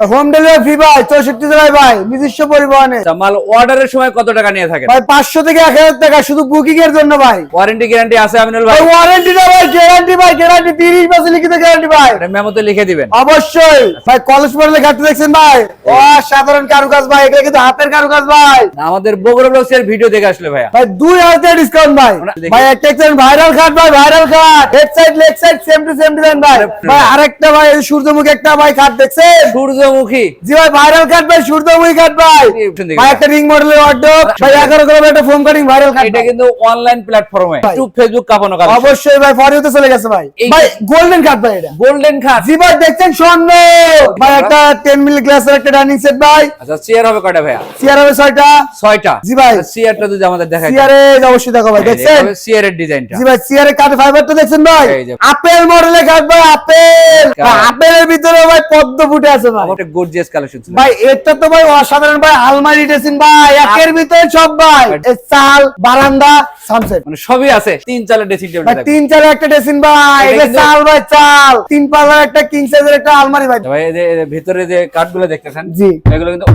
Home delivery free ভাই চৌষট্টি জেলায় ভাই নিজস্ব পরিবহনে। আচ্ছা, মাল অর্ডারের সময় কত টাকা নিয়ে থাকেন? ভাই পাঁচশো থেকে এক হাজার টাকা শুধু বুকিং এর জন্য ভাই। ওয়ারেন্টি গ্যারান্টি আছে আমিনুল ভাই? ভাই ওয়ারেন্টি না ভাই গ্যারান্টি ভাই গ্যারান্টি তিরিশ বছর লিখিত গ্যারান্টি ভাই। মেমোতে লিখে দিবেন। অবশ্যই। ভাই কলেজ ঘাটতে দেখছেন ভাই? ও। সাধারণ কারুকাজ ভাই এগুলো কিন্তু হাতের কারুকাজ ভাই। আমাদের বগুড়া ব্লগস এর ভিডিও দেখে আসলে ভাইয়া। ভাই দুই হাজার টাকা ডিসকাউন্ট ভাই ভাই একটা ভাইরাল খাট ভাই ভাইরাল খাট head side leg side same to same design ভাই। ভাই আরেকটা ভাই সূর্যমুখী একটা ভাই খাট দেখছেন? সূর্যমুখী। জি ভাই ভাইরাল কাট ভাই সূর্যমুখী কাট ভাই। এই option দেখে ভাই একটা রিং মডেলের অর্ডার ভাই এগারো গ্রামের একটা ফোম কাটিং ভাইরাল কাট এটা কিন্তু অনলাইন প্ল্যাটফর্মে ভাই। ফেসবুক কাপানো কাজ। অবশ্যই ভাই ফরিওতে চলে গেছে ভাই। ভাই গোল্ডেন কাট ভাই এটা। গোল্ডেন খাট জি ভাই দেখছেন স্বর্ণ? ভাই একটা টেন মিলি গ্লাসের একটা ডাইনিং সেট ভাই। আচ্ছা চেয়ার হবে কয়টা ভাইয়া? চেয়ার হবে ছয়টা। ছয়টা। জি ভাই। চেয়ারটা যদি আমাদের দেখাই চেয়ারে অবশ্যই দেখো ভাই দেখছেন? চেয়ারের ডিজাইনটা জি ভাই চেয়ারে কাঠ ফাইবারটা দেখছেন ভাই? আপেল মডেলে কাঠ ভাই আপেল আপেলের ভিতরে ভাই পদ্ম ফুটে আছে ভাই। একটা গর্জিয়াস কালেকশন ছিল। ভাই এটা তো ভাই অসাধারণ ভাই আলমারি ড্রেসিং ভাই একের ভিতরে সব ভাই। চাল বারান্দা সানসেট মানে সবই আছে তিন চালের ড্রেসিং টেবিল ভাই তিন চালের একটা ড্রেসিং ভাই। এটা চাল ভাই চাল। তিন পাল্লার একটা কিং সাইজের একটা আলমারি ভাই। ভাই যে কাঠ যে ভিতরে যে কাঠগুলো দেখতেছেন জি। এগুলো কিন্তু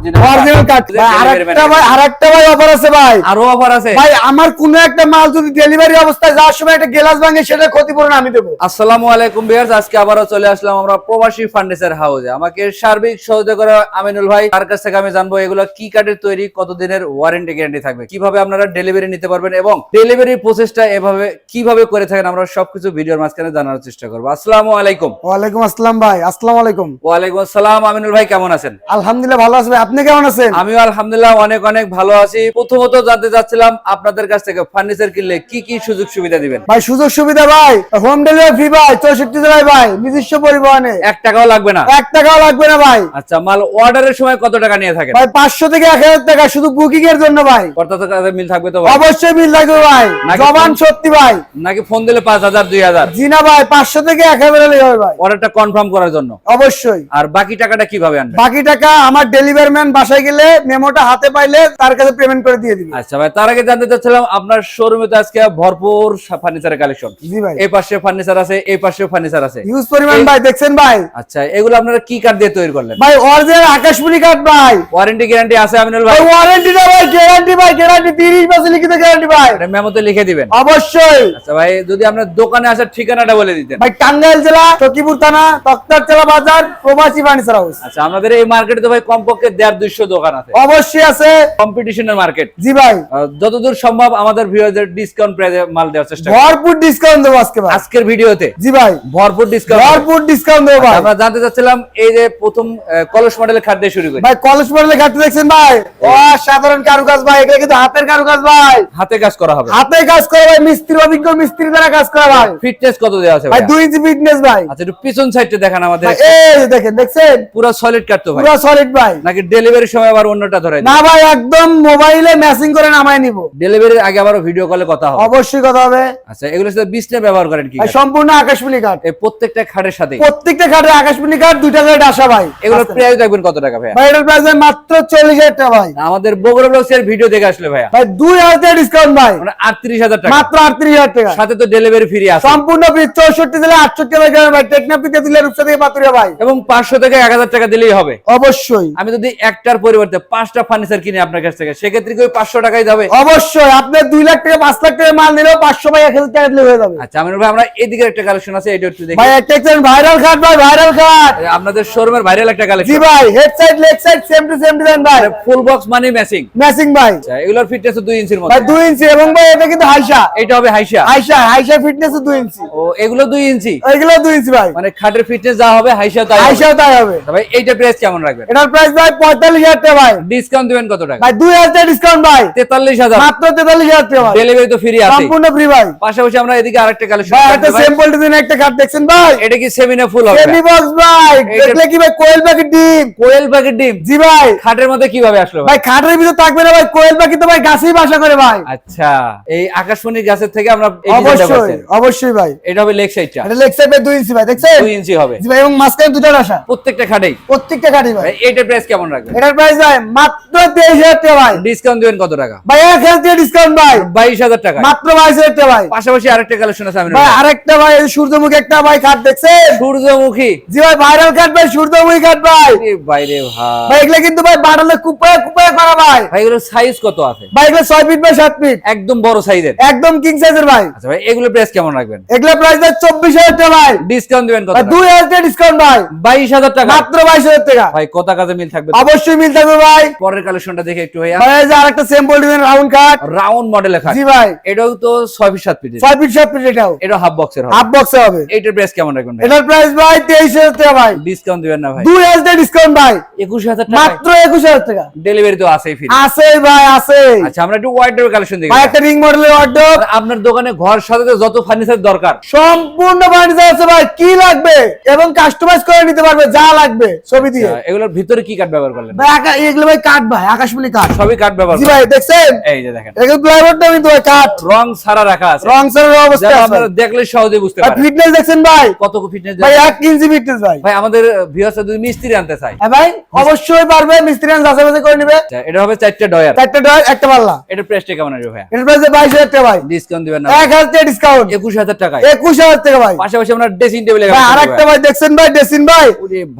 অরিজিনাল অরিজিনাল কাঠ আরেকটা ভাই আরেকটা ভাই অফার আছে ভাই। আরও অফার আছে। ভাই আমার কোন একটা মাল যদি ডেলিভারি অবস্থায় যাওয়ার সময় একটা গ্লাস ভাঙে সেটা ক্ষতিপূরণ আমি দেবো। আসসালামু আলাইকুম ভিউয়ার্স আজকে আবারও চলে আসলাম আমরা প্রবাসী ফার্নিচার হাউসে আমাকে সার্বিক সহযোগিতা করে আমিনুল ভাই তার কাছ থেকে আমি জানব এগুলো কি কাঠের তৈরি কতদিনের ওয়ারেন্টি গ্যারান্টি থাকবে কীভাবে আপনারা ডেলিভারি নিতে পারবেন এবং ডেলিভারি প্রসেসটা এভাবে কীভাবে করে থাকেন আমরা সবকিছু ভিডিওর মাঝখানে জানার চেষ্টা করব। আসসালামু আলাইকুম। ওয়ালাইকুম আসসালাম ভাই আসসালামু আলাইকুম। ওয়ালাইকুম আসসালাম আমিনুল ভাই কেমন আছেন? আলহামদুলিল্লাহ ভালো আছে আপনি কেমন আছেন? আমিও আলহামদুলিল্লাহ অনেক অনেক ভালো আছি। প্রথমত জানতে চাচ্ছিলাম আপনাদের কাছ থেকে ফার্নিচার কিনলে কি কি সুযোগ সুবিধা দিবেন? ভাই সুযোগ সুবিধা ভাই হোম ডেলিভারি ফ্রি ভাই চৌষট্টি জেলায় ভাই নিজস্ব পরিবহনে। এক টাকাও লাগবে না? এক টাকাও লাগবে না ভাই। আচ্ছা মাল অর্ডারের সময় কত টাকা নিয়ে থাকেন? ভাই পাঁচশো থেকে এক হাজার টাকা শুধু বুকিং এর জন্য ভাই। কাছে মিল থাকবে তো ভাই? অবশ্যই মিল থাকবে ভাই। জবান সত্যি ভাই। নাকি ফোন দিলে পাঁচ হাজার দুই হাজার? জি না ভাই পাঁচশো থেকে এক হাজার ভাই। অর্ডারটা কনফার্ম করার জন্য? অবশ্যই। আর বাকি টাকাটা কীভাবে আনবেন? বাকি টাকা আমার ডেলিভারি বাসায় গেলে মেমোটা হাতে পাইলে তার কাছে পেমেন্ট করে দিয়ে দিবে। আচ্ছা ভাই তার আগে জানতে চাচ্ছিলাম আপনার শোরুমে তো আজকে ভরপুর ফার্নিচারের কালেকশন জি ভাই। এই পাশে ফার্নিচার আছে এই পাশে ফার্নিচার আছে। ইউজ পরিমাণ ভাই দেখছেন ভাই? আচ্ছা এগুলো আপনারা কি কাঠ দিয়ে তৈরি করলেন? ভাই অরিজিনাল আকাশমণি কাঠ ভাই। ওয়ারেন্টি গ্যারান্টি আছে আমিনুল ভাই? ওয়ারেন্টি না ভাই গ্যারান্টি ভাই গ্যারান্টি তিরিশ বছর লিখিত গ্যারান্টি ভাই। মেমোতে লিখে দিবেন। অবশ্যই। আচ্ছা ভাই যদি আপনার দোকানে আসার ঠিকানাটা বলে দিতেন। ভাই টাঙ্গাইল জেলা সখীপুর থানা তক্তার জেলা বাজার প্রবাসী ফার্নিচার হাউস আচ্ছা আমাদের এই মার্কেটে তো ভাই কমপক্ষে দেড় দুইশো দোকান আছে। অবশ্যই আছে। কম্পিটিশনের মার্কেট জি ভাই। যতদূর সম্ভব আমাদের ভিউয়ারদের ডিসকাউন্ট প্রাইসে মাল দেওয়ার চেষ্টা ভরপুর ডিসকাউন্ট দেবো আজকে ভাই। আজকের ভিডিওতে। জি ভাই। ভরপুর ডিসকাউন্ট ভরপুর ডিসকাউন্ট দেবো ভাই। আমরা জানতে চাচ্ছিলাম এই যে প্রথম কলস মডেলের শুরু করি। ভাই কলেজ মডেলে ঘাটতে দেখছেন ভাই? ও। সাধারণ কারুকাজ ভাই। এগুলো কিন্তু হাতের কারুকাজ ভাই। হাতে কাজ করা হবে। হাতে কাজ করে ভাই মিস্ত্রি অভিজ্ঞ মিস্ত্রি দ্বারা কাজ করা ভাই। ফিটনেস কত দেওয়া আছে ভাই ভাই দুই ইঞ্চি ফিটনেস ভাই। আচ্ছা একটু পিছন সাইডটা দেখান আমাদের। এই দেখেন দেখছেন? পুরো সলিড কাট তো ভাই। পুরো সলিড ভাই। নাকি ডেলিভারির সময় আবার অন্যটা ধরে না ভাই একদম মোবাইলে ম্যাচিং করে নামায় নিব। ডেলিভারির আগে আবার ভিডিও কলে কথা হবে। অবশ্যই কথা হবে। আচ্ছা এগুলো সাথে বিছনা ব্যবহার করেন কি সম্পূর্ণ আকাশমণি কাঠ। এই প্রত্যেকটা খাটের সাথে। প্রত্যেকটা আকাশমণি কাঠ দুইটা আসা ভাই। এগুলোর প্রাইস দেখবেন কত টাকা ভাই ভাই এটার প্রাইস মাত্র চল্লিশ হাজার টাকা ভাই। আমাদের বগুড়া ভিডিও দেখে আসলে ভাই দুই হাজার টাকা ডিসকাউন্ট ভাই। মানে আটত্রিশ হাজার টাকা। মাত্র আটত্রিশ হাজার টাকা। সাথে তো ডেলিভারি ফ্রি আছে। সম্পূর্ণ ফ্রি চৌষট্টি জেলা আটষট্টি হাজার টাকা ভাই। টেকনাফ থেকে দিলে রূপসা থেকে পাতুরিয়া ভাই। এবং পাঁচশো থেকে এক হাজার টাকা দিলেই হবে। অবশ্যই। আমি যদি একটার পরিবর্তে পাঁচটা ফার্নিচার কিনি আপনার কাছ থেকে। সেক্ষেত্রে কি ওই পাঁচশো টাকাই যাবে? অবশ্যই আপনার দুই লাখ টাকা পাঁচ লাখ টাকা মাল নিলেও পাঁচশো ভাই এক হাজার টাকা দিলে হয়ে যাবে। আচ্ছা আমিনুল ভাই আমরা এদিকে একটা কালেকশন আছে এটা একটু দেখি। ভাই একটা ভাইরাল খাট ভাই ভাইরাল খাট আপনাদের শোরুমের ভাইরাল একটা জি কালেকশন ভাই head side leg side same to same design ভাই। ফুল বক্স মানে ম্যাচিং ম্যাচিং ভাই। আচ্ছা এগুলোর ফিটনেস দুই ইঞ্চির ভাই মধ্যে দুই ইঞ্চি এবং ভাই এটা কিন্তু হাইসা। এটা হবে হাইসা। হাইসা হাইসা ফিটনেস দুই ইঞ্চি। ও এগুলো দুই ইঞ্চি? এগুলো দুই ইঞ্চি ভাই। মানে খাটের ফিটনেস যা হবে হাইসা তাই। হাইসাও তাই হবে। তা ভাই এইটা প্রাইস কেমন রাখবেন? এটার প্রাইস ভাই পঁয়তাল্লিশ হাজার টাকা ভাই। ডিসকাউন্ট দিবেন কত টাকা? ভাই দুই হাজার ডিসকাউন্ট ভাই। তেতাল্লিশ হাজার। মাত্র তেতাল্লিশ হাজার টাকা ভাই। ডেলিভারি তো ফ্রি আছে। সম্পূর্ণ ফ্রি ভাই। পাশাপাশি আমরা এদিকে আরেকটা কালেকশন ভাই একটা সিম্পল ডিজাইন একটা কাট দেখছেন ভাই? এটা কি সেমিনে ফুল হবে? সেমি বক্স ভাই। দেখলে কি ভাই কোয়েল পাখি ডিম? কোয়েল পাখির ডিম? জি ভাই। খাটের মধ্যে কীভাবে আসলো ভাই? খাটের ভিতর থাকবে না ভাই কোয়েল পাখি তো ভাই গাছেই বাসা করে ভাই। আচ্ছা এই আকাশমণি গাছের থেকে আমরা অবশ্যই অবশ্যই ভাই। এটা হবে লেগ সাইডটা এটা লেগ সাইডে দুই ইঞ্চি ভাই দেখছেন? দুই ইঞ্চি হবে। জি ভাই এবং মাঝখানে দুটো আসা প্রত্যেকটা খাটেই? প্রত্যেকটা কাঠি ভাই। এইটার প্রাইস কেমন রাখবে রাখবেন এটার প্রাইস ভাই মাত্র তেইশ হাজার টাকা ভাই। ডিসকাউন্ট দিবেন কত টাকা? ভাই এক হাজার টাকা ডিসকাউন্ট ভাই। বাইশ হাজার টাকা মাত্র বাইশ হাজার টাকা ভাই। পাশাপাশি আরেকটা কালেকশন আছে ভাই আরেকটা ভাই সূর্যমুখী একটা ভাই কাঠ দেখছেন? সূর্যমুখী। জি ভাই ভাইরাল কাঠ ভাই সূর্যমুখী কাঠ ভাই। বাইরে ভাই। ভাই এগুলো কিন্তু ভাই বাটালে কুপায় কুপায় করা ভাই। ভাই এগুলোর সাইজ কত আছে? ভাই এগুলো ছয় ফিট বাই সাত ফিট একদম বড় সাইজের একদম কিং সাইজের ভাই। আচ্ছা ভাই এগুলো প্রাইস কেমন রাখবেন? এগুলো প্রাইস ভাই চব্বিশ হাজার টাকা ভাই। ডিসকাউন্ট দিবেন কত দুই হাজার টাকা ডিসকাউন্ট ভাই। বাইশ হাজার টাকা। মাত্র বাইশ হাজার টাকা। ভাই কাজে মিল থাকবে? অবশ্যই মিল থাকবে ভাই। পরের কালেকশনটা দেখে একটু ভাইয়া। ভাই যে আরেকটা স্যাম্পল দিবেন রাউন্ড কাঠ রাউন্ড মডেল লেখা জি ভাই। এটাও তো ছয় ফিট সাত ফিট ছয় ফিট সাত ফিট এটাও। এটা হাফ বক্সের হবে। হাফ বক্সে হবে। এইটার প্রাইস কেমন রাখবেন ভাই এটার প্রাইস ভাই তেইশ হাজার টাকা ভাই। ডিসকাউন্ট দিবেন না ভাই। দুই হাজার টাকা ডিসকাউন্ট ভাই। একুশ হাজার টাকা। মাত্র একুশ হাজার টাকা। ডেলিভারি তো আছেই ফ্রি আছে ভাই আছে আচ্ছা আমরা একটু ওয়াইড কালেকশন দেখি। ভাই একটা রিং মডেলের অর্ডার আপনার দোকানে ঘর সাজাতে যত ফার্নিচার দরকার। সম্পূর্ণ ফার্নিচার আছে ভাই। কি লাগবে? এবং কাস্টমাইজ করে নিতে পারবে যা লাগবে ছবি দিয়ে। আচ্ছা, এগুলোর ভিতরে কি কাঠ ব্যবহার করলেন? ভাই এগুলো ভাই কাঠ ভাই। আকাশমণি কাঠ। সবই কাঠ ব্যবহার জি ভাই দেখছেন? এই যে দেখেন। এগুলো প্লাইবোর্ডটা কিন্তু ভাই কাঠ। রং সারা রাখা আছে। রং সারের অবস্থা আপনারা দেখলে সহজে বুঝতে ভাই ফিটনেস দেখছেন ভাই? কত ফিটনেস ভাই এক ইঞ্চি ফিটনেস ভাই। ভাই আমাদের ভিউয়ার্স যদি মিস্ত্রি আনতে চাই হ্যাঁ ভাই অবশ্যই পারবে মিস্ত্রি যাচাই করে নিবে। এটা হবে চারটে ডয়ার। চারটে ডয়ার একটা পাল্লা। এটা প্রাইসটা কেমন আসবে ভাই প্রাইস টাকা ভাই। ডিসকাউন্ট দিবেন না এক হাজার টাকা ডিসকাউন্ট একুশ হাজার টাকায়। একুশ হাজার টাকা ভাই। পাশাপাশি আমরা ড্রেসিং টেবিল ভাই আরেকটা ভাই দেখছেন ভাই ডেসিন ভাই?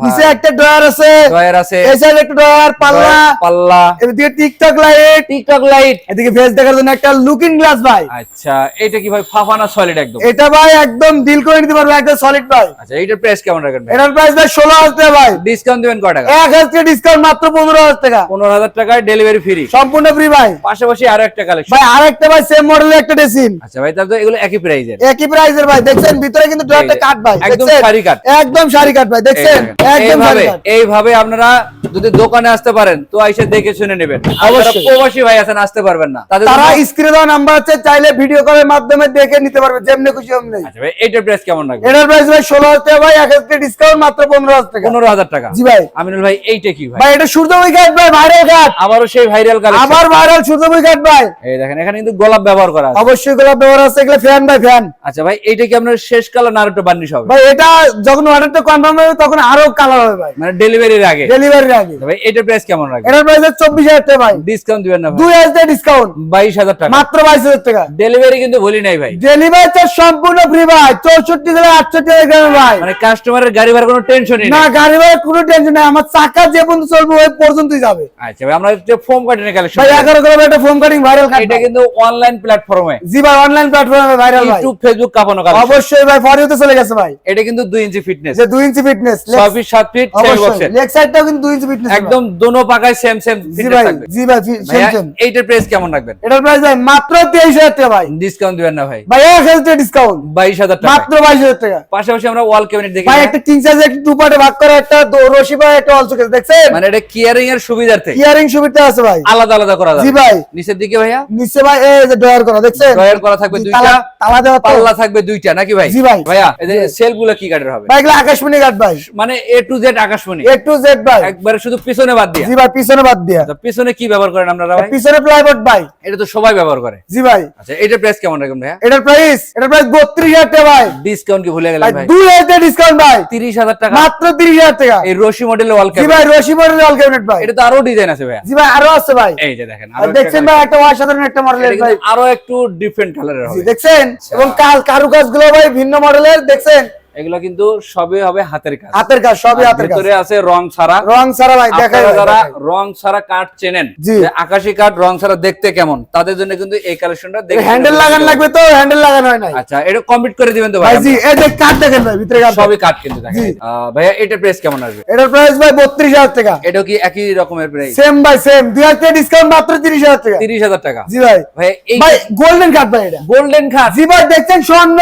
নিচে একটা ডয়ার আছে। ডয়ার আছে। এই সাইডে একটা ডয়ার পাল্লা। পাল্লা। এদিকে টিকটক লাইট। TikTok light. এদিকে ফেস দেখার জন্য একটা লুকিং গ্লাস ভাই। আচ্ছা এটা কি ভাই ফাফানা সলিড একদম? এটা ভাই একদম ডিল করে নিতে পারবে একদম সলিড ভাই। আচ্ছা এইটার প্রাইস কেমন রাখেন ভাই? এটার প্রাইস ভাই ষোলো হাজার টাকা ভাই। ডিসকাউন্ট দিবেন কয় টাকা? এক হাজার টাকা ডিসকাউন্ট মাত্র পনেরো হাজার টাকা। পনেরো হাজার টাকায় ডেলিভারি ফ্রি সম্পূর্ণ ফ্রি ভাই। পাশাপাশি আরও একটা কালেকশন ভাই আরেকটা ভাই সেম মডেলের একটা ডেসিন আচ্ছা ভাই তাহলে এগুলো একই প্রাইজের একই প্রাইসের ভাই দেখছেন? ভিতরে কিন্তু কাট ভাই একদম সারি কাঠ। একদম সারি কাট ভাই দেখছেন? একদম এইভাবে এইভাবে আপনারা যদি দোকানে আসতে পারেন তো আইসে দেখে শুনে নেবেন। অবশ্যই। প্রবাসী ভাই আছেন আসতে পারবেন না। তারা জন্য- স্ক্রিনে দেওয়া নাম্বার আছে চাইলে ভিডিও কলের মাধ্যমে দেখে নিতে পারবে যেমনি খুশি অমনি আচ্ছা ভাই এইটার প্রাইস কেমন রাখবেন? এটার প্রাইস ভাই ষোলো হাজার টাকা ভাই এক হাজার ডিসকাউন্ট মাত্র পনেরো হাজার টাকা। পনেরো হাজার টাকা। জি ভাই। আমিনুল ভাই এইটা কি ভাই? ভাই এটা সূর্যমুখী কাঠ ভাই ভাইরাল আবারও সেই ভাইরাল কালেকশন আবার ভাইরাল সূর্যমুখী কাঠ ভাই। এই দেখেন এখানে কিন্তু গোলাপ ব্যবহার করা আছে। অবশ্যই গোলাপ ব্যবহার আছে এগুলো ফ্যান বাই ফ্যান আচ্ছা ভাই এইটা কি আপনার শেষ কালার না আর একটু বার্নিশ হবে? ভাই এটা যখন অর্ডারটা কনফার্ম হবে তখন আরও কালার হবে ভাই। মানে ডেলিভারির আগে। ডেলিভারির আগে। আচ্ছা ভাই এইটার প্রাইস কেমন রাখবেন? এটার প্রাইস চব্বিশ হাজার টাকা ভাই। ডিসকাউন্ট দিবেন না দুই হাজার ডিসকাউন্ট বাইশ হাজার টাকা। মাত্র বাইশ হাজার টাকা। ডেলিভারি কিন্তু বলি নাই ভাই। ডেলিভারি চার্জ সম্পূর্ণ ফ্রি ভাই। চৌষট্টি থেকে আটষট্টি গ্রামে ভাই। মানে কাস্টমারের গাড়ি ভাড়ার কোনো টেনশনই না গাড়ি ভাই কোনো টেনশন নাই। আমার চাকা যে পর্যন্ত চলবে ওই পর্যন্তই যাবে। আচ্ছা ভাই আমরা যে ফোম কাটিনের কালেকশন ভাই এগারো গ্রামে একটা ফোন কাটিং ভাইরাল কাট এটা কিন্তু অনলাইন প্ল্যাটফর্মে জি ভাই অনলাইন প্ল্যাটফর্মে ভাইরাল ভাই। ইউটিউব ফেসবুক কাপানো কালেকশন অবশ্যই ভাই ফরিওতে চলে গেছে ভাই। এটা কিন্তু ইঞ্চি ফিটনেস যে inch fitness fit fit semi অবশ্যই। বক্সের লেগ সাইডটাও কিন্তু দুই ইঞ্চি ফিটনেস একদম দোনো পাকায় সেম সেম জি ভাই জি ভাই সেম এইটার প্রাইস কেমন রাখবেন? এটার প্রাইস ভাই মাত্র তেইশ হাজার টাকা ভাই। ডিসকাউন্ট দিবেন না ভাই। ভাই এক হাজার টাকা ডিসকাউন্ট বাইশ হাজার টাকা। মাত্র বাইশ হাজার টাকা। পাশাপাশি আমরা ওয়াল ক্যাবিনেট দেখি ভাই একটা কিং সাইজ একটা টু পার্টে ভাগ করা একটা রশি ভাই একটা অলসো কেস দেখছেন? মানে এটা কিয়ারিং এর সুবিধার্থে। ইয়ারিং সুবিধা আছে ভাই। আলাদা আলাদা করা যাবে। জি ভাই। নিচের দিকে ভাইয়া? নিচে ভাই এই যে ডয়ার করা দেখছেন? ডয়ার করা থাকবে দুইটা। তালা- তালা দেওয়া পাল্লা থাকবে দুইটা নাকি ভাই? জি ভাই। ভাইয়া এই যে কি হবে? ভাই এগুলো আকাশমণি ভাই। মানে এ টু জেড আকাশমণি। এ টু জেড ভাই। একবারে শুধু পিছনে বাদ দিয়া। জি ভাই পিছনে বাদ দিয়া। আচ্ছা, পিছনে কি ব্যবহার করেন আপনারা ভাই? পিছনে প্লাইবোর্ড ভাই। এটা তো সবাই ব্যবহার করে। জি ভাই। আচ্ছা এটার প্রাইস কেমন রাখবেন ভাইয়া? এটার প্রাইস এটার প্রাইস বত্রিশ হাজার টাকা ভাই। ডিসকাউন্ট কি ভুলে গেলেন ভাই ভাই? দুই হাজার টাকা ডিসকাউন্ট ভাই। তিরিশ হাজার টাকা। মাত্র তিরিশ হাজার টাকা। এই রশি মডেলের ওয়াল জি ভাই রশি মডেলের অল ক্যাবিনেট ভাই। এটা তো আরও ডিজাইন আছে ভাইয়া। জি ভাই আরও আছে ভাই। এই যে দেখেন আর দেখছেন ভাই একটা অসাধারণ একটা মডেলের ভাই। আরও একটু ডিফারেন্ট কালারের হবে। দেখছেন? এবং কাল কারুকাজগুলো ভাই ভিন্ন মডেলের দেখছেন? এগুলো কিন্তু সবই হবে হাতের কাজ। হাতের কাজ সবই হাতের কাজ। ভেতরে আছে রং ছাড়া। রং ছাড়া ভাই দেখাই যারা রং ছাড়া কাঠ চেনেন আকাশি কাঠ রং ছাড়া দেখতে কেমন তাদের জন্য কিন্তু এই কালেকশনটা হ্যান্ডেল লাগান লাগবে তো হ্যান্ডেল লাগানো হয় নাই। আচ্ছা এটা কমপ্লিট করে দিবেন তো ভাই জি এই যে কাঠ দেখেন ভাই ভিতরে কাঠ সবই কাঠ কিন্তু দেখেন। ভাইয়া এটা প্রাইস কেমন আসবে? এটার প্রাইস ভাই বত্রিশ হাজার টাকা। এটাও কি একই রকমের প্রাইস সেম ভাই সেম দুই হাজার টাকা ডিসকাউন্ট মাত্র তিরিশ হাজার টাকা। তিরিশ হাজার টাকা। জি ভাই। ভাই এই ভাই গোল্ডেন কাঠ ভাই এটা। গোল্ডেন কাঠ জি ভাই দেখছেন স্বর্ণ।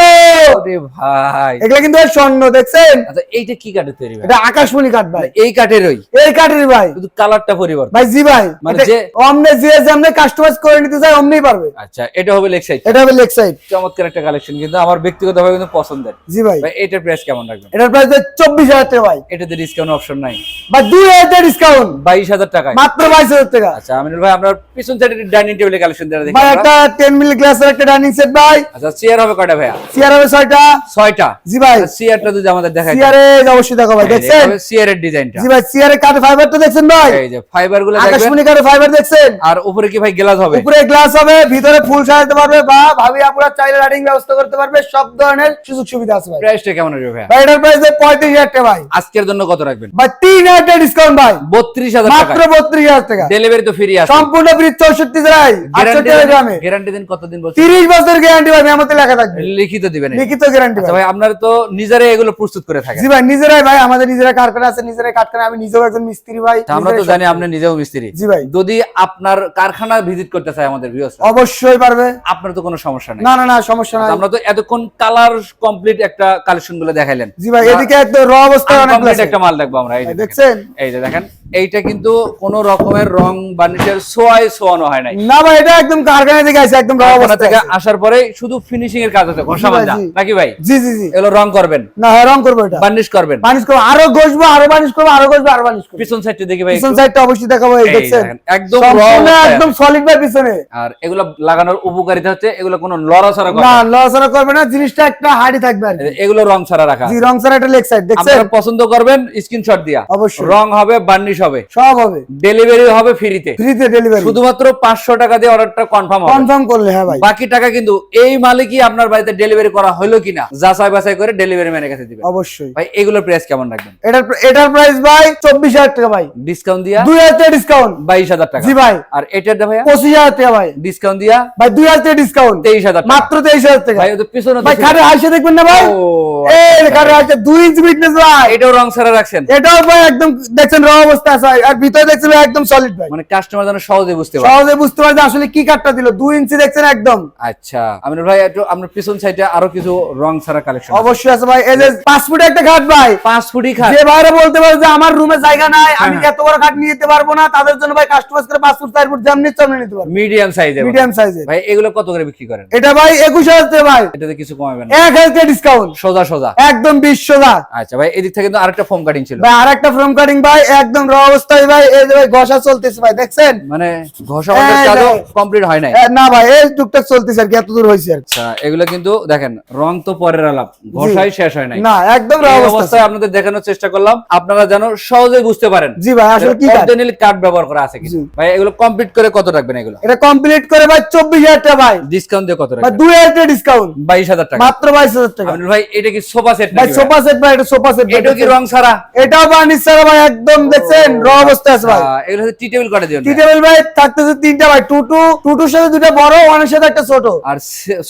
ওরে ভাই। এগুলা কিন্তু ভাই স্বর্ণ দেখছেন? আচ্ছা এইটা কি কাঠের তৈরি ভাই? এটা আকাশমণি কাঠ ভাই। এই কাঠেরই এই কাঠের ভাই। কালারটা পরিবর্তন। ভাই জি ভাই মানে যে- অমনে যে যেমনে কাস্টমাইজ করে নিতে চায় অমনি পারবে। আচ্ছা এটা হবে লেগ সাইড এটা হবে লেগ সাইড চমৎকার একটা কালেকশন কিন্তু আমার ব্যক্তিগতভাবে কিন্তু পছন্দের। জি ভাই। ভাই এটার প্রাইস কেমন রাখবেন? এটার প্রাইস চব্বিশ হাজার টাকা ভাই। এটাতে ডিসকাউন্ট অপশন নাই। ভাই দুই হাজার টাকা ডিসকাউন্ট বাইশ হাজার টাকায়। মাত্র বাইশ হাজার টাকা। আচ্ছা আমিনুল ভাই আপনার পিছন সাইডের ডাইনিং টেবিলের কালেকশন দেওয়া দেখি ভাই একটা মিলি গ্লাসের একটা ডাইনিং সেট ভাই। আচ্ছা চেয়ার হবে কয়টা ভাইয়া? চেয়ার হবে ছয়টা। ছয়টা। জি ভাই। সিয়ারটা যদি আমাদের দেখাই সিআরে অবশ্যই দেখো ভাই দেখছেন? সিয়ার এর ডিজাইনটা। জি ভাই সিআরে কাঠের ফাইবারটা দেখছেন ভাই? এই যে ফাইবারগুলো দেখবেন। আকাশমণি কাঠের ফাইবার দেখছেন? আর উপরে কি ভাই গ্লাস হবে? উপরে গ্লাস হবে ভিতরে ফুল সাজাতে পারবে বা ভাবি আপুরা চাইলে রাইডিং ব্যবস্থা করতে পারবে সব ধরনের সুযোগ সুবিধা আছে ভাই। প্রাইসটা কেমন হবে ভাই ভাই এটার প্রাইস পঁয়ত্রিশ হাজার টাকা ভাই। আজকের জন্য কত রাখবেন? ভাই তিন হাজার টাকা ডিসকাউন্ট ভাই। বত্রিশ হাজার টাকা। মাত্র বত্রিশ হাজার টাকা। ডেলিভারি তো ফ্রি আছে। সম্পূর্ণ ফ্রি চৌষট্টি জেলায় আটষট্টি গ্রামে। গ্যারান্টি দিন কতদিন বলছেন? বছর গ্যারান্টি ভাই মেমোতে লেখা থাকবে। লিখিত দিবেন। লিখিত গ্যারান্টি আচ্ছা ভাই আপনারা তো নিজেরাই এগুলো প্রস্তুত করে থাকেন। জি ভাই নিজেরাই ভাই আমাদের নিজেরা কারখানা আছে নিজেরাই কারখানা আমি নিজেও একজন মিস্ত্রি ভাই আমরা তো জানি আপনি নিজেও মিস্ত্রি। জি ভাই। যদি আপনার কারখানা ভিজিট করতে চায় আমাদের ভিউয়ার্স অবশ্যই পারবে। আপনার তো কোনো সমস্যা নেই। না না না সমস্যা নাই। আমরা তো এতক্ষণ কালার কমপ্লিট একটা কালেকশনগুলো দেখাইলেন। জি ভাই এদিকে একদম র অবস্থায় অনেক কমপ্লিট একটা মাল দেখব আমরা এই দেখছেন? এই যে দেখেন। এইটা কিন্তু কোন রকমের রং বার্নিশের সোয়াই সোয়ানো হয় নাই। না ভাই এটা একদম কারখানা থেকে আছে একদম র কারখানা অবস্থা থেকে আসার পরে শুধু ফিনিশিং এর কাজ হচ্ছে ঘষা মাজা নাকি ভাই? জি জি জি। এগুলো রং করবেন? না হ্যাঁ রং করব এটা। বার্নিশ করবেন? বানিশ করব আরও ঘষবো আরও বানিশ করব আরও ঘষবো আরও বানিশ করব। পিছন সাইডটা দেখি ভাই পিছন সাইডটা অবশ্যই দেখাবো এই দেখছেন? একদম সম্পূর্ণ একদম সলিড ভাই পিছনে। আর এগুলো লাগানোর উপকারিতা হচ্ছে এগুলো কোনো লড়াচড়া করে না। লসারা করবে না জিনিসটা একটা হাড়ি থাকবে আর এগুলো রং ছাড়া রাখা জি রং সারা একটা লেগ সাইড দেখছেন? আপনারা পছন্দ করবেন স্ক্রিনশট দিয়া। অবশ্যই। রং হবে বার্নিশ হবে। সব হবে। ডেলিভারি হবে ফ্রিতে ফ্রিতে ডেলিভারি শুধুমাত্র পাঁচশো টাকা দিয়ে অর্ডারটা কনফার্ম হবে। কনফার্ম করলে হ্যাঁ ভাই। বাকি টাকা কিন্তু এই মালিকই আপনার বাড়িতে ডেলিভারি করা হলো কিনা যাচাই বাছাই করে ডেলিভারি ম্যানের কাছে দিবেন অবশ্যই। ভাই এগুলোর প্রাইস কেমন রাখবেন? এটার এটার প্রাইস ভাই চব্বিশ হাজার টাকা ভাই। ডিসকাউন্ট দিয়া? দুই হাজার টাকা ডিসকাউন্ট বাইশ হাজার টাকা। জি ভাই। আর এটার দা ভাইয়া? পঁচিশ হাজার টাকা ভাই। ডিসকাউন্ট দিয়া? ভাই দুই হাজার টাকা ডিসকাউন্ট তেইশ হাজার টাকা। মাত্র তেইশ হাজার টাকা। ভাই পিছনে ভাই। খাটে হাসে দেখবেন না ভাই? ও, এই খাটে হাসে দুই ইঞ্চি ফিটনেস ভাই। এটাও রং ছাড়া রাখছেন? এটাও ভাই একদম দেখছেন র অবস্থা। আর ভিতরে দেখছেন একদম সলিড ভাই মানে কাস্টমার যেন সহজে বুঝতে পারে। সহজে বুঝতে পারছে আসলে কি কাঠটা দিল। ইঞ্চি দেখছেন একদম। আচ্ছা আমিনুল ভাই একটু আপনার পিছন সাইডে আরও কিছু রং ছাড়া কালেকশন অবশ্যই আছে ভাই। এই যে পাঁচ ফুট একটা খাট ভাই। খাট যে ভাইরা বলতে পারে যে আমার রুমে জায়গা নাই আমি হ্যাঁ। এত বড় খাট নিয়ে যেতে পারব না তাদের জন্য ভাই কাস্টমাইজ করে ফুট যেমনি তেমনি নিতে পারব। মিডিয়াম সাইজের মিডিয়াম সাইজের ভাই এগুলো কত করে বিক্রি করেন? এটা ভাই একুশ হাজার টাকা ভাই। এটাতে কিছু কমাবেন না। এক হাজার টাকা ডিসকাউন্ট সোজা সোজা। একদম বিশ হাজার আচ্ছা ভাই এদিক থেকে কিন্তু আরেকটা ফোম কাটিং ছিল। ভাই আর একটা ফ্রম কাটিং ভাই একদম র অবস্থায় ভাই এই যে ভাই ঘষা চলতেছে ভাই দেখছেন? মানে ঘষা কাজও কমপ্লিট হয় নাই। না ভাই এই টুকটাক চলতেছে আর কি এত দূর হয়েছে আচ্ছা এগুলো কিন্তু দেখেন রং তো পরের আলাপ ঘষাই শেষ হয় নাই। না একদম র এই অবস্থা অবস্থায় আপনাদের দেখানোর চেষ্টা করলাম আপনারা যেন সহজে বুঝতে পারেন জি ভাই আসলে কি কাঠ অরিজিনাল কার্ড ব্যবহার করা আছে কিছু ভাই এগুলো কমপ্লিট করে কত রাখবেন এগুলো? এটা কমপ্লিট করে ভাই চব্বিশ হাজার টাকা ভাই। ডিসকাউন্ট দিয়ে কত রাখবেন? দুই হাজার টাকা ডিসকাউন্ট বাইশ হাজার টাকা। মাত্র বাইশ হাজার টাকা। ভাই এটা কি সোফা সেট ভাই সোফা সেট ভাই? এটা সোফা সেট এটা কি রং ছাড়া? এটাও বানিশ ছাড়া ভাই একদম দেখছেন? র অবস্থায় আছে ভাই। এগুলো হচ্ছে টি টেবিল কাটে দিবেন টি টেবিল ভাই থাকতেছে তিনটা ভাই টু টু টু সাথে দুটা বড় ওয়ানের সাথে একটা ছোট। আর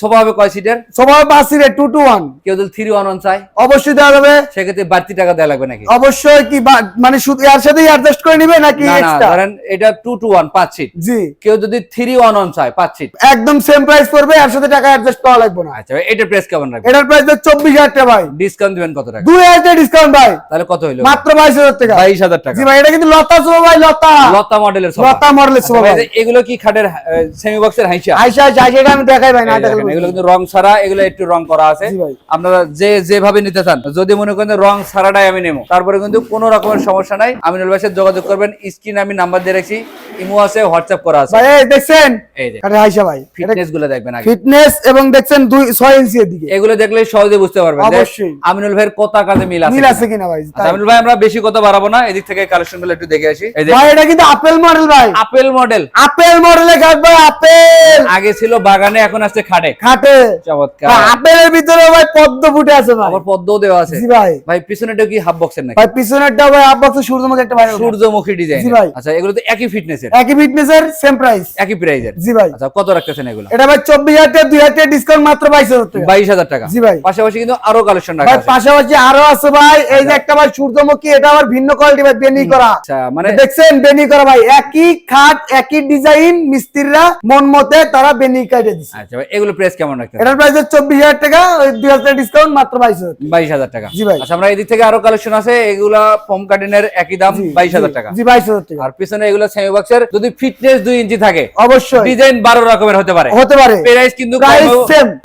সোফা হবে কয় সিটের সবার পাঁচ সিটের টু টু ওয়ান কেউ যদি থ্রি ওয়ান ওয়ান চায় অবশ্যই দেওয়া যাবে। সেক্ষেত্রে বাড়তি টাকা দেওয়া লাগবে নাকি? অবশ্যই কি মানে শুধু এর সাথেই অ্যাডজাস্ট করে নিবে নাকি ধরেন এটা টু টু ওয়ান পাঁচ সিট জি। কেউ যদি থ্রি ওয়ান ওয়ান চায় পাঁচ সিট একদম সেম প্রাইস পড়বে এর সাথে টাকা অ্যাডজাস্ট করা লাগবে না। আচ্ছা ভাই এটার প্রাইস কেমন রাখবেন? এটার প্রাইস চব্বিশ হাজার টাকা ভাই। ডিসকাউন্ট দিবেন কত টাকা? দুই হাজার ডিসকাউন্ট ভাই। তাহলে কত হইল? মাত্র বাইশ হাজার টাকা। বাইশ হাজার টাকা। জি ভাই এটা কিন্তু লতা সোফা ভাই লতা। লতা মডেলের সোফা লতা মডেলের সোফা ভাই। এগুলো কি খাটের সেমি বক্সের হাইসা? এটা আমি দেখাই ভাই না এগুলো কিন্তু রং ছাড়া এগুলো একটু রং করা আছে। আপনারা যে যেভাবে নিতে চান যদি মনে করেন রং ছাড়াটাই আমি নেব তারপরে কিন্তু কোনো রকমের সমস্যা নাই। আমিনুল ভাইয়ের যোগাযোগ করবেন স্ক্রিন আমি নাম্বার দিয়ে রাখছি ইমো আছে হোয়াটসঅ্যাপ করা আছে। ভাই দেখছেন? এই যে। আরে আইসা ভাই ফিটনেসগুলো দেখবেন আগে। ফিটনেস এবং দেখছেন দুই ছয় ইঞ্চি এর দিকে। এগুলো দেখলে সহজে বুঝতে পারবেন অবশ্যই। আমিনুল ভাইয়ের কথা কাজে মিল আছে মিল। আছে কিনা। ভাই আচ্ছা, আমিনুল ভাই আমরা বেশি কথা বাড়াবো না এদিক থেকে কালেকশন গুলো একটু দেখে আসি। ভাই এটা কিন্তু আপেল মডেল ভাই। আপেল মডেল আপেল মডেলে কাট ভাই আপেল। আগে ছিল বাগানে এখন আসছে খাটে। খাটে। চমৎকার। আপেলের ভিতরে ভাই পদ্ম ফুটে আছে ভাই। আবার পদ্মও দেওয়া আছে। জি ভাই। ভাই পিছনেটা কি হাফ বক্সের নাকি? ভাই পিছনেরটা ভাই আপবক্স সূর্যমুখী একটা ভাই। সূর্যমুখী ডিজাইন জি ভাই। আচ্ছা এগুলো তো একই ফিটনেসের একই ফিটনেসের সেম প্রাইস একই প্রাইজের জি ভাই। আচ্ছা কত রাখতেছেন এগুলো? এটা ভাই চব্বিশ হাজার টাকা দুই হাজার টাকা ডিসকাউন্ট মাত্র বাইশ হাজার টাকা। বাইশ হাজার টাকা। জি ভাই। পাশাপাশি কিন্তু আরও কালেকশন রাখা আছে। ভাই পাশাপাশি আরও আছে ভাই এই যে একটা ভাই সূর্যমুখী এটা আবার ভিন্ন কোয়ালিটি ভাই বেনি করা। আচ্ছা মানে দেখছেন বেনি করা ভাই একই খাট একই ডিজাইন মিস্ত্রিরা মন মতে তারা বেনি কাটে দিচ্ছে আচ্ছা ভাই এগুলো প্রাইস কেমন রাখতেছেন এটার প্রাইস চব্বিশ হাজার টাকা ওই দুই হাজার ডিসকাউন্ট মাত্র টাকা। জি ভাই। আচ্ছা আমরা এদিক থেকে আরও কালেকশন আছে এগুলা কার্টিনের একই দাম বাইশ হাজার টাকা। জি বাইশ হাজার টাকা। আর পিছনে এগুলো সেমি বক্সের যদি ফিটনেস ইঞ্চি থাকে অবশ্যই। ডিজাইন বারো রকমের হতে পারে। হতে পারে। প্রাইস কিন্তু।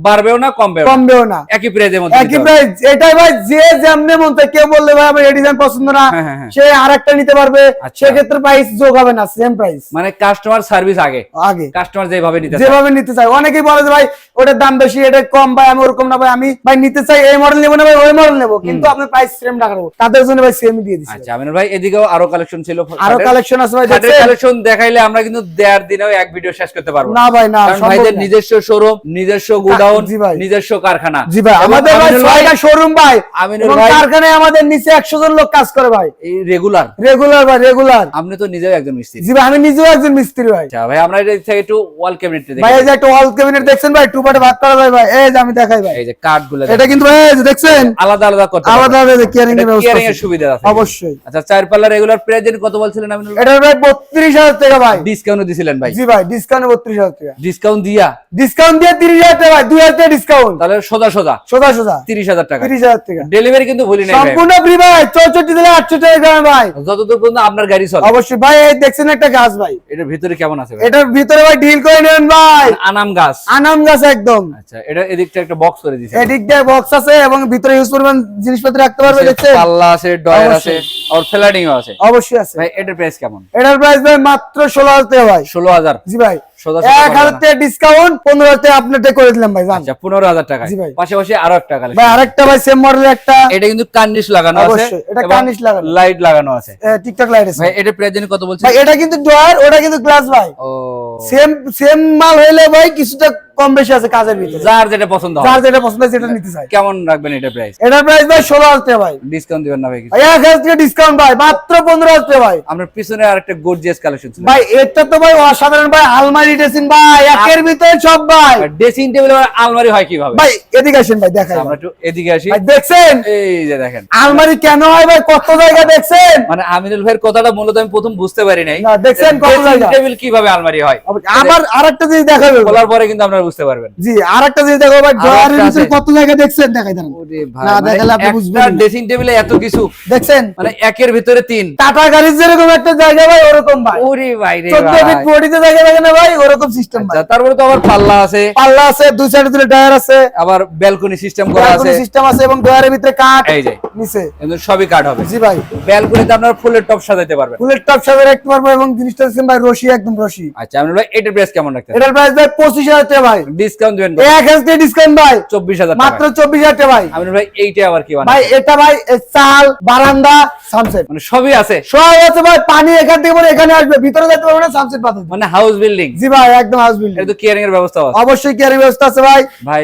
বাড়বেও না কমবেও কমবেও না। একই প্রাইজের মধ্যে একই প্রাইস এটাই ভাই যে যেমনে মন চায় কেউ বললে ভাই আমার এই ডিজাইন পছন্দ না। হ্যাঁ, হ্যাঁ, হ্যাঁ। সে আরেকটা নিতে পারবে আচ্ছা। সেক্ষেত্রে প্রাইস যোগ হবে না সেম প্রাইস মানে কাস্টমার সার্ভিস আগে। আগে। কাস্টমার যেভাবে নিতে যেভাবে নিতে অনেকেই বলে যে ভাই ওটার দাম বেশি এটা কম ভাই আমি ওরকম না ভাই আমি ভাই নিতে চাই এই মডেল নেব না ভাই ওই মডেল নেব। কিন্তু আপনি প্রাইস সেম তাদের জন্য ভাই সেম দিয়ে দিচ্ছি আচ্ছা আমিনুল ভাই এদিকেও আরও কালেকশন ছিল। আরও কালেকশন আছে ভাই কালেকশন দেখাইলে আমরা কিন্তু দেড় দিনেও এক ভিডিও শেষ করতে পারব না। ভাই না ভাইদের নিজস্ব শোরুম নিজস্ব গোডাউন। নিজস্ব কারখানা। জি ভাই আমাদের ভাই ভাই ছয়টা শোরুম ভাই। আমিনুল ভাই- কারখানায় আমাদের নিচে একশো জন লোক কাজ করে ভাই। এই রেগুলার রেগুলার ভাই রেগুলার আপনি তো নিজেও একজন মিস্ত্রি। জি ভাই আমি নিজেও একজন মিস্ত্রি ভাই। আচ্ছা ভাই আমরা এটা থেকে একটু ওয়াল ক্যাবিনেট ভাই এই যে একটা ওয়াল ক্যাবিনেট দেখছেন ভাই টু পার্টে ভাগ করা ভাই। এই যে আমি দেখাই ভাই। এই যে কাঠগুলো এটা কিন্তু ভাই এই যে দেখছেন? আলাদা আলাদা করতে আলাদা আলাদা কেয়ারিং এর ব্যবস্থা কেয়ারিং এর সুবিধা আছে। অবশ্যই। আচ্ছা চার পাল্লা রেগুলার প্রেজেন্ট কত বলছিলেন আমিনুল এটা ভাই বত্রিশ হাজার টাকা ভাই। ডিসকাউন্ট দিছিলেন ভাই। জি ভাই ডিসকাউন্ট বত্রিশ হাজার টাকা। ডিসকাউন্ট দিয়া? ডিসকাউন্ট দিয়ে তিরিশ হাজার টাকা ভাই দুই হাজার টাকা ডিসকাউন্ট তাহলে সোজা সোজা। সোজা সোজা। তিরিশ হাজার টাকা। তিরিশ হাজার টাকা। ডেলিভারি কিন্তু ভুলি নাই ভাই। সম্পূর্ণ ফ্রি ভাই চৌষট্টি দিলে আটশো টাকা দাম ভাই। যতদূর পর্যন্ত আপনার গাড়ি চলে। অবশ্যই। ভাই এই দেখছেন একটা গাছ ভাই। এটার ভিতরে কেমন আছে ভাই? এটার ভিতরে ভাই ঢিল করে নেবেন ভাই। আনাম গাছ। আনাম গাছ একদম। আচ্ছা এটা এদিকটা একটা বক্স করে দিয়েছে। এদিক দিয়ে বক্স আছে এবং ভিতরে ইউজ করবেন জিনিসপত্র রাখতে পারবে দেখছেন? পাল্লা আছে ডয়ার আছে অবশ্যই। আর ফ্ল্যাটিংও আছে। অবশ্যই আছে। ভাই এটার প্রাইস কেমন? এটার প্রাইস ভাই মাত্র ষোলো হাজার টাকা ভাই। ষোলো হাজার। জি ভাই। এক হাজার টাকা ডিসকাউন্ট পনেরো হাজার টাকা আপনার করে দিলাম ভাই আচ্ছা পনেরো হাজার টাকা পাশাপাশি আরও একটা কালেকশন ভাই আরেকটা ভাই সেম একটা। এটা কিন্তু কার্নিশ লাগানো আছে এটা কার্নিশ লাগানো। লাইট লাগানো আছে। টিকটক লাইট আছে। ভাই এটা প্রেজেন্ট কত বলছেন? ভাই এটা কিন্তু ডয়ার ওটা কিন্তু গ্লাস ভাই। ও। সেম সেম মাল হইলে ভাই কিছুটা কম বেশি আছে কাজের ভিতরে। যার যেটা পছন্দ যার যেটা পছন্দ হয় সেটা নিতে চাই। কেমন রাখবেন এটা প্রাইস এটার প্রাইস ভাই ষোলো হাজার টাকা ভাই। ডিসকাউন্ট দিবেন না ভাই এক হাজার টাকা ডিসকাউন্ট ভাই মাত্র পনেরো হাজার টাকা ভাই। আপনার পিছনে আরেকটা গর্জিয়াস কালেকশন ছিল। ভাই এটা তো ভাই অসাধারণ ভাই আলমারি ড্রেসিং ভাই একের ভিতরে সব ভাই। ড্রেসিং টেবিল আলমারি হয় কীভাবে? ভাই এদিকে আসেন ভাই দেখাই। আমরা একটু এদিকে আসি। ভাই দেখছেন? এই যে দেখেন। আলমারি কেন হয় ভাই কত জায়গা দেখছেন? মানে আমিনুল ভাইয়ের কথাটা মূলত আমি প্রথম বুঝতে পারি নাই। না, দেখছেন কত জায়গা? টেবিল কীভাবে আলমারি হয়? আবার আরেকটা জিনিস দেখাবে বলার পরে কিন্তু আপনারা বুঝতে পারবেন। জি আরেকটা জিনিস দেখাবো ভাই ড্রয়ারের ভিতরে কত জায়গা দেখছেন? দেখাই দেন। না মানে দেখালে আপনি বুঝবেন না। ড্রেসিং টেবিলে এত কিছু। দেখছেন? মানে একের ভিতরে তিন। টাটা গাড়ির যেরকম একটা জায়গা ভাই ওরকম ভাই। ওরে ভাই রে চোদ্দ ভাই। ফিট বডিতে জায়গা থাকে না ভাই ওরকম সিস্টেম ভাই। আচ্ছা, তারপরে তো আবার পাল্লা আছে। পাল্লা আছে দুই সাইডে দুটো আছে। আবার ব্যালকনি সিস্টেম করা আছে। সিস্টেম আছে এবং ডয়ারের ভিতরে কাঠ এই যে। নিচে। কিন্তু সবই কাট হবে। জি ভাই। ব্যালকনিতে আপনারা ফুলের টপ সাজাতে পারবেন। ফুলের টপ সাথে রাখতে পারব এবং জিনিসটা ভাই রশি একদম রশি। আচ্ছা আমিনুল ভাই এটার প্রাইস কেমন রাখতে এটার প্রাইস ভাই পঁচিশ হাজার টাকা ভাই। ডিসকাউন্ট দিবেন এক হাজার টাকা ডিসকাউন্ট ভাই। চব্বিশ হাজার মাত্র চব্বিশ হাজার টাকা ভাই। আমিনুল ভাই এইটা আবার কি ভাই এটা ভাই চাল বারান্দা সানসেট মানে সবই আছে? সব আছে ভাই পানি এখান থেকে পরে এখানে আসবে। ভিতরে যেতে পারবে না সানসেট পাতে মানে হাউস বিল্ডিং জি ভাই একদম হাউস বিল্ডিং এটা তো কেয়ারিং এর ব্যবস্থা আছে। অবশ্যই কেয়ারিং ব্যবস্থা আছে ভাই।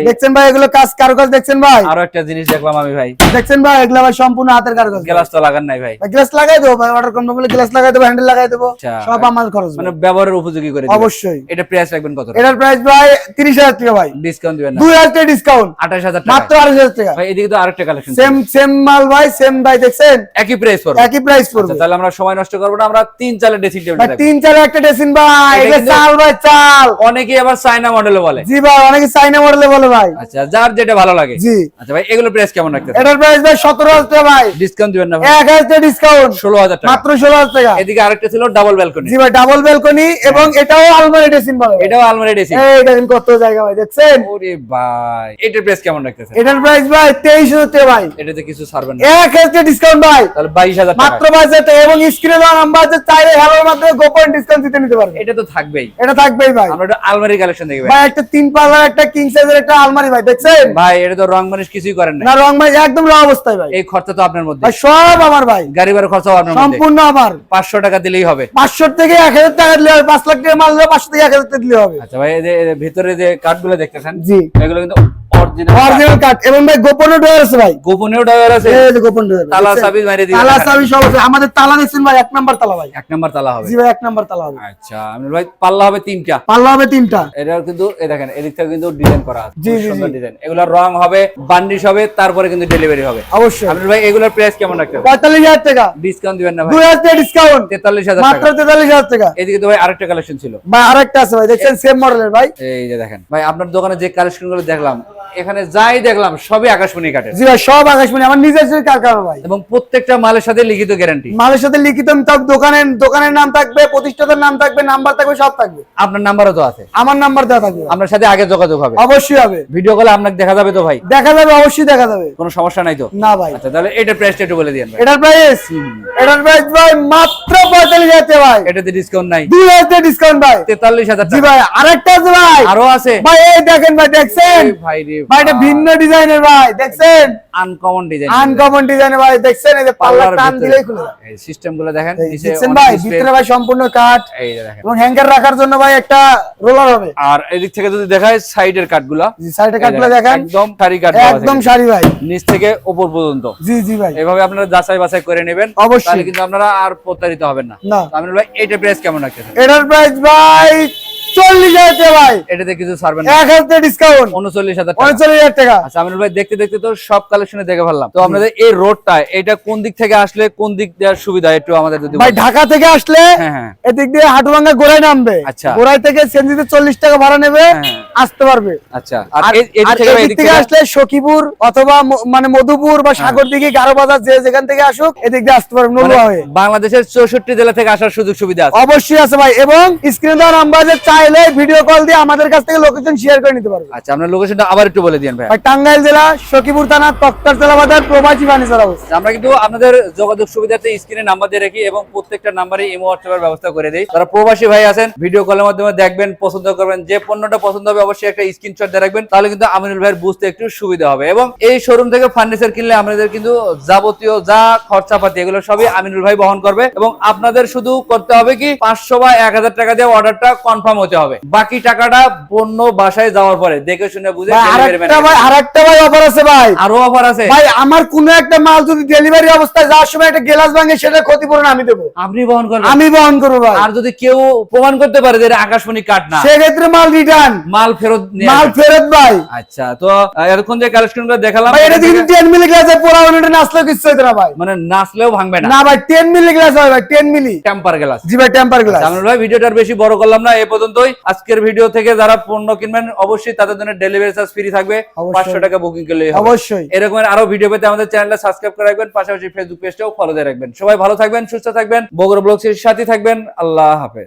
দেখছেন ভাই এগুলো কাজ কারুকাজ দেখছেন ভাই? আরও একটা জিনিস দেখলাম আমি ভাই। দেখছেন ভাই এগুলো ভাই সম্পূর্ণ হাতের কারুকাজ গ্লাস তো লাগান নাই ভাই। গ্লাস লাগাই দেবো ভাই অর্ডার বলে গ্লাস লাগাই দেবো হ্যান্ডেল লাগাই দেবো। আচ্ছা। সব আমার খরচ মানে ব্যবহারের উপযোগী করে অবশ্যই। এটা প্রাইস রাখবেন কত এটার প্রাইস ভাই তিরিশ হাজার টাকা ভাই। ডিসকাউন্ট দিবেন দুই হাজার টাকা ডিসকাউন্ট আঠাশ হাজার মাত্র আড়াইশ হাজার টাকা। ভাই এদিকে তো আরেকটা কালেকশন সেম সেম মাল ভাই সেম ভাই দেখছেন? একই প্রাইস পড়বে। একই প্রাইস পড়বে। আচ্ছা, তাহলে আমরা সময় নষ্ট করব না আমরা তিন চালের ড্রেসিং টেবিল ভাই তিন চারে একটা ড্রেসিং ভাই এটা চাল ভাই চাল। অনেকেই আবার চায়না মডেলে বলে। জি ভাই অনেকে মডেলে বলে ভাই। আচ্ছা যার যেটা ভালো লাগে। জি। আচ্ছা ভাই এগুলো প্রাইস কেমন রাখতে এটার প্রাইস ভাই সতেরো হাজার টাকা ভাই। ডিসকাউন্ট দিবেন না ভাই। এক হাজার টাকা ডিসকাউন্ট ষোলো হাজার টাকা। মাত্র ষোলো হাজার টাকা। এদিকে আরেকটা ছিল ডাবল ব্যালকনি জি ভাই ডাবল ব্যালকনি এবং এটাও আলমারি ড্রেসিং বলে। এটাও আলমারি ড্রেসিং এই দেখেন কত জায়গা ভাই দেখছেন? ওরে ভাই এটার প্রাইস কেমন রাখতেছেন? এটার প্রাইস ভাই তেইশ হাজার টাকা ভাই। এটাতে কিছু ছাড়বেন না। এক হাজার ডিসকাউন্ট ভাই। তাহলে বাইশ হাজার মাত্র টাকা বাইশ হাজার টাকা এবং স্ক্রিনে দেওয়া নাম্বার আছে চাইলে হ্যালোর মাধ্যমে গোপন ডিসকাউন্ট দিতে নিতে পারবে এটা তো থাকবেই। এটা থাকবেই ভাই। আমরা একটা আলমারি কালেকশন ভাই। একটা তিন পাল্লার একটা কিং সাইজের একটা আলমারি ভাই দেখছেন? ভাই এটা তো রং মানুষ কিছুই করেন না না রং একদম র অবস্থায় ভাই। এই খরচা তো আপনার মধ্যে। ভাই সব আমার ভাই। গাড়ি ভাড়া খরচাও আপনার মধ্যে। সম্পূর্ণ আমার। পাঁচশো টাকা দিলেই হবে। পাঁচশো থেকে এক হাজার টাকা দিলে হবে পাঁচ লাখ টাকা মাল দিলে পাঁচশো থেকে এক হাজার টাকা দিলে হবে। আচ্ছা ভাই ভিতরে যে কাঠগুলো দেখতেছেন জি। এগুলো কিন্তু অরিজিনাল কাট এবং ভাই আছে ভাই। ড্রাইভার আছে। এই যে গোপন তালা চাবি মাইরে দিয়ে তালা চাবি সব আছে। আমাদের তালা ভাই এক নাম্বার তালা ভাই। এক নাম্বার তালা হবে। জি ভাই এক নাম্বার তালা হবে। আচ্ছা ভাই পাল্লা হবে তিনটা। পাল্লা হবে তিনটা। কিন্তু এই দেখেন কিন্তু ডিজাইন করা আছে। জি, জি, সুন্দর ডিজাইন এগুলোর রং হবে বান্ডিশ হবে তারপরে কিন্তু ডেলিভারি হবে। অবশ্যই। আমিনুল ভাই এগুলোর প্রাইস কেমন রাখতে হবে? পঁয়তাল্লিশ হাজার টাকা। ডিসকাউন্ট দিবেন না ভাই। দুই হাজার টাকা ডিসকাউন্ট তেতাল্লিশ হাজার মাত্র টাকা। তেতাল্লিশ হাজার টাকা। এদিকে তো ভাই আরেকটা কালেকশন ছিল। ভাই আরেকটা আছে ভাই দেখছেন? সেম মডেলের ভাই। এই যে দেখেন। ভাই আপনার দোকানে যে কালেকশনগুলো দেখলাম এখানে যাই দেখলাম সবই আকাশমণি কাঠের। জি ভাই সব আকাশমণি আমার নিজের কারখানা ভাই? এবং প্রত্যেকটা মালের সাথে লিখিত গ্যারান্টি মালের সাথে লিখিত সব দোকানের দোকানের নাম থাকবে প্রতিষ্ঠাতার নাম থাকবে নাম্বার থাকবে সব থাকবে। আপনার নাম্বারও তো আছে। আমার নাম্বার দেওয়া থাকবে আপনার সাথে আগে যোগাযোগ হবে। অবশ্যই হবে। ভিডিও কলে আপনাকে দেখা যাবে তো ভাই। দেখা যাবে অবশ্যই দেখা যাবে। কোনো সমস্যা নাই তো? না ভাই। আচ্ছা তাহলে এটা প্রাইসটা একটু বলে দিন ভাই। এটার প্রাইস এটার প্রাইস ভাই মাত্র পঁয়তাল্লিশ হাজার টাকা ভাই। এটাতে ডিসকাউন্ট নাই। দুই হাজার ডিসকাউন্ট ভাই। তেতাল্লিশ হাজার জি ভাই আরেকটা আছে ভাই। আরও আছে। ভাই এই দেখেন ভাই দেখছেন? ভাই রে ভাই এটা ভিন্ন ডিজাইনের ভাই দেখছেন? আনকমন ডিজাইন আনকমন ডিজাইনের ভাই দেখছেন? এই যে পাল্লা টান দিলেই খুলে। এই সিস্টেমগুলো দেখেন দেখছেন ভাই ভিতরে ভাই সম্পূর্ণ কাঠ। এই দেখেন। এবং হ্যাঙ্গার রাখার জন্য ভাই একটা রোলার হবে। আর এদিক থেকে যদি দেখায় সাইডের জি দেখেন, একদম সারি একদম সারি ভাই। নিচ থেকে উপর পর্যন্ত। জি জি ভাই। এভাবে আপনারা যাচাই বাছাই করে নেবেন। অবশ্যই। তাহলে কিন্তু আপনারা আর প্রতারিত হবেন না। না। আমিনুল ভাই এটা প্রাইস কেমন রাখতেছেন? এটার প্রাইস ভাই চল্লিশ হাজার টাকা ভাই। এটাতে কিছু ছাড়বেন এক হাজার ডিসকাউন্ট উনচল্লিশ হাজার উনচল্লিশ হাজার টাকা। আচ্ছা আমিনুল ভাই দেখতে দেখতে তো সব কালেকশনে দেখে ফেললাম। তো আপনাদের এই রোডটা এটা কোন দিক থেকে আসলে কোন দিক দেওয়ার সুবিধা একটু আমাদের যদি ভাই ঢাকা থেকে আসলে হ্যাঁ হ্যাঁ। এদিক দিয়ে হাটুভাঙ্গা গোড়ায় নামবে। আচ্ছা। গোড়ায় থেকে সেনজিতে চল্লিশ টাকা ভাড়া নেবে হ্যাঁ। আসতে পারবে। আচ্ছা। আর এদিক থেকে আসলে সখীপুর অথবা মানে মধুপুর বা সাগর দিকে গারো বাজার যে যেখান থেকে আসুক এদিক দিয়ে আসতে পারবে মানে নলুয়া হয়ে। বাংলাদেশের চৌষট্টি জেলা থেকে আসার সুযোগ সুবিধা অবশ্যই আছে ভাই। এবং স্ক্রিন দেওয়া নাম্বারে চাইলে ভিডিও কল দিয়ে আমাদের কাছ থেকে লোকেশন শেয়ার করে নিতে পারবে। আচ্ছা আপনার লোকেশনটা আবার একটু বলে দিন ভাই। টাঙ্গাইল জেলা সখীপুর থানা তক্তার জেলা বাজার প্রবাসী ফার্নিচার হাউস আমরা কিন্তু আপনাদের যোগাযোগ সুবিধাতে স্ক্রিনে নাম্বার দিয়ে রাখি এবং প্রত্যেকটা নাম্বারে ইমো হোয়াটসঅ্যাপের ব্যবস্থা করে দিই। যারা প্রবাসী ভাই আছেন ভিডিও কলের মাধ্যমে দেখবেন পছন্দ করবেন যে পণ্যটা পছন্দ হবে অবশ্যই একটা স্ক্রিনশট দিয়ে রাখবেন তাহলে কিন্তু আমিনুল ভাইয়ের বুঝতে একটু সুবিধা হবে এবং এই শোরুম থেকে ফার্নিচার কিনলে আমাদের কিন্তু যাবতীয় যা খরচাপাতি এগুলো সবই আমিনুল ভাই বহন করবে এবং আপনাদের শুধু করতে হবে কি পাঁচশো বা এক হাজার টাকা দিয়ে অর্ডারটা কনফার্ম হতে হবে। বাকি টাকাটা পণ্য বাসায় যাওয়ার পরে দেখে শুনে বুঝে আরেকটা ভাই অফার আছে ভাই। আরও অফার আছে? ভাই আমার কোন একটা মাল যদি ডেলিভারি অবস্থায় যাওয়ার সময় একটা গ্লাস ভাঙে সেটা ক্ষতিপূরণ আমি দেবো। আপনি বহন করবেন? আমি বহন করব ভাই। আর যদি কেউ প্রমাণ করতে পারে যে আকাশমণি কাঠ না? সেক্ষেত্রে মাল রিটার্ন মাল ফেরত মাল ফেরত ভাই। আচ্ছা তো এতক্ষণ যে কালেকশনগুলো দেখালাম ভাই এটা কিন্তু টেন মিলি গ্লাসে পোড়া মিনিটে নাচলেও কিছু হইতো না ভাই। মানে নাচলেও ভাঙবে না। না ভাই টেন মিলি গ্লাস হয় ভাই টেন মিলি টেম্পার গ্লাস জি ভাই টেম্পার গ্লাস জামিনুল ভাই ভিডিওটা আর বেশি বড় করলাম না এই পর্যন্তই আজকের ভিডিও থেকে যারা পণ্য কিনবেন অবশ্যই তাদের জন্য ডেলিভারি চার্জ ফ্রি থাকবে। পাঁচশো টাকা বুকিং করলে অবশ্যই। এরকম আরও ভিডিও পেতে আমাদের চ্যানেলটা সাবস্ক্রাইব করে রাখবেন পাশাপাশি ফেসবুক পেজটাও ফলো দিয়ে রাখবেন। সবাই ভালো থাকবেন সুস্থ থাকবেন বগুড়া ব্লগসের সাথে থাকবেন। আল্লাহ হাফেজ।